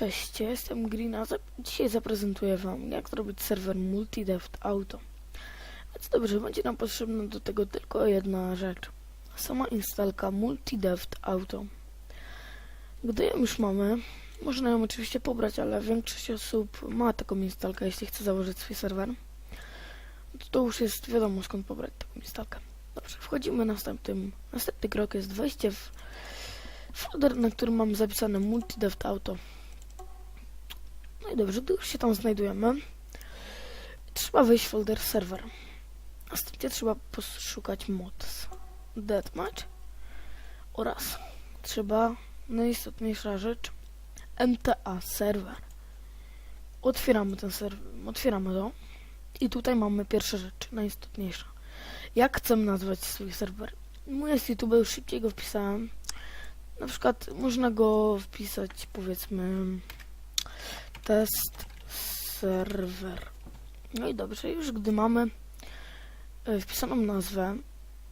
Cześć, jestem Greena. Dzisiaj zaprezentuję Wam, jak zrobić serwer Multideft Auto. Więc dobrze, będzie nam potrzebna do tego tylko jedna rzecz. Sama instalka Multideft Auto. Gdy ją już mamy, można ją oczywiście pobrać, ale większość osób ma taką instalkę, jeśli chce założyć swój serwer. To, to już jest wiadomo skąd pobrać taką instalkę. Dobrze, wchodzimy następnym. Następny krok jest wejście w folder, na którym mam zapisane Multideft Auto. No i dobrze, gdy już się tam znajdujemy, trzeba wejść w folder serwer. Następnie trzeba poszukać mods deathmatch oraz trzeba, najistotniejsza rzecz, MTA serwer. Otwieramy ten serwer, otwieramy to i tutaj mamy pierwsza rzecz, najistotniejsza. Jak chcemy nazwać swój serwer? Mój jest YouTube, już szybciej go wpisałem. Na przykład można go wpisać, powiedzmy, test serwer. No i dobrze, już gdy mamy e, wpisaną nazwę,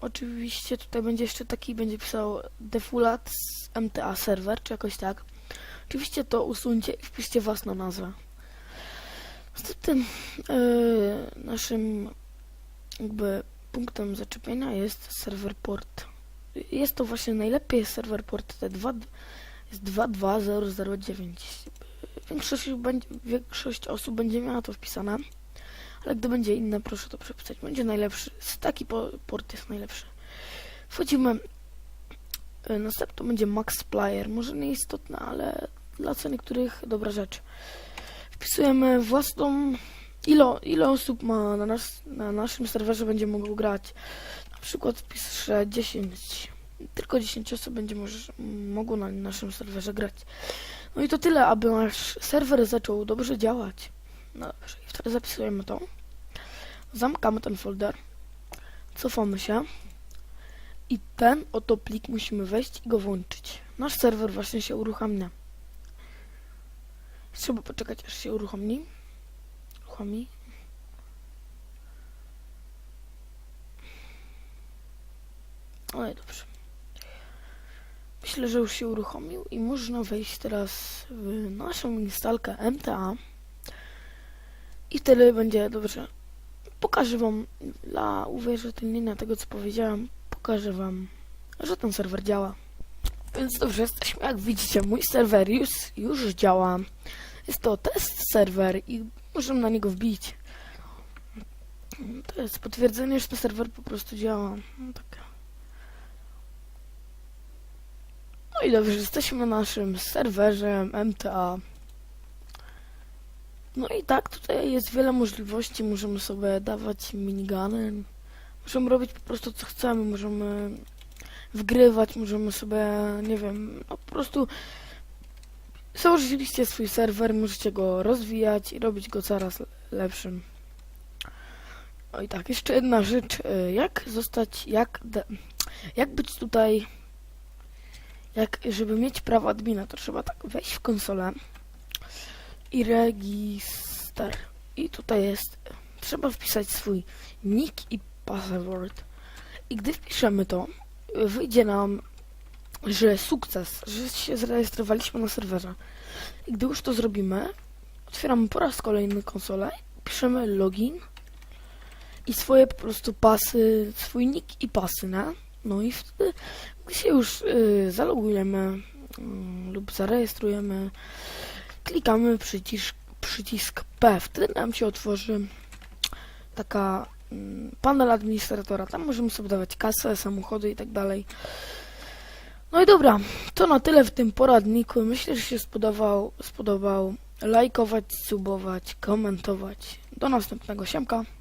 oczywiście tutaj będzie jeszcze taki, będzie pisał defulat z MTA serwer, czy jakoś tak. Oczywiście to usuńcie i wpiszcie własną nazwę. Następnym e, naszym jakby punktem zaczepienia jest serwer port. Jest to właśnie najlepiej serwer port T2 jest 22009. Większość, będzie, większość osób będzie miała to wpisane, ale gdy będzie inne, proszę to przepisać. Będzie najlepszy. Taki po- port jest najlepszy. Wchodzimy. y, Następny będzie Max Player. Może nieistotne, ale dla co niektórych dobra rzecz. Wpisujemy własną. Ile, ile osób ma na, nas, na naszym serwerze będzie mogło grać? Na przykład wpiszę 10. Tylko 10 osób będzie może, mogło na naszym serwerze grać. No i to tyle, aby nasz serwer zaczął dobrze działać. No dobrze, i wtedy zapisujemy to. Zamykamy ten folder. Cofamy się. I ten oto plik musimy wejść i go włączyć. Nasz serwer właśnie się uruchamia. Trzeba poczekać, aż się uruchomi. Uruchomi. No dobrze. Myślę, że już się uruchomił i można wejść teraz w naszą instalkę MTA i wtedy będzie dobrze. Pokażę Wam dla uwierzytelnienia tego, co powiedziałem, pokażę Wam, że ten serwer działa. Więc dobrze, jesteśmy, jak widzicie, mój serwer już, już działa. Jest to test serwer i możemy na niego wbić. To jest potwierdzenie, że ten serwer po prostu działa. No tak. No i dobrze, jesteśmy na naszym serwerze MTA. No i tak, tutaj jest wiele możliwości. Możemy sobie dawać minigany. Możemy robić po prostu co chcemy. Możemy wgrywać, możemy sobie, nie wiem, no po prostu założyliście swój serwer, możecie go rozwijać i robić go coraz lepszym. No i tak, jeszcze jedna rzecz. y, Jak zostać, jak, jak być tutaj jak żeby mieć prawo admina, to trzeba tak wejść w konsolę i register. I tutaj jest, trzeba wpisać swój nick i password. I gdy wpiszemy to, wyjdzie nam, że sukces, że się zarejestrowaliśmy na serwerze. I gdy już to zrobimy, otwieramy po raz kolejny konsolę, piszemy login i swoje po prostu pasy, swój nick i pasy, nie? No i wtedy, gdy się już y, zalogujemy y, lub zarejestrujemy, klikamy przycisk, przycisk P. Wtedy nam się otworzy taka y, panel administratora. Tam możemy sobie dawać kasę, samochody i tak dalej. No i dobra, to na tyle w tym poradniku. Myślę, że się spodobał, spodobał. Lajkować, subować, komentować. Do następnego siemka.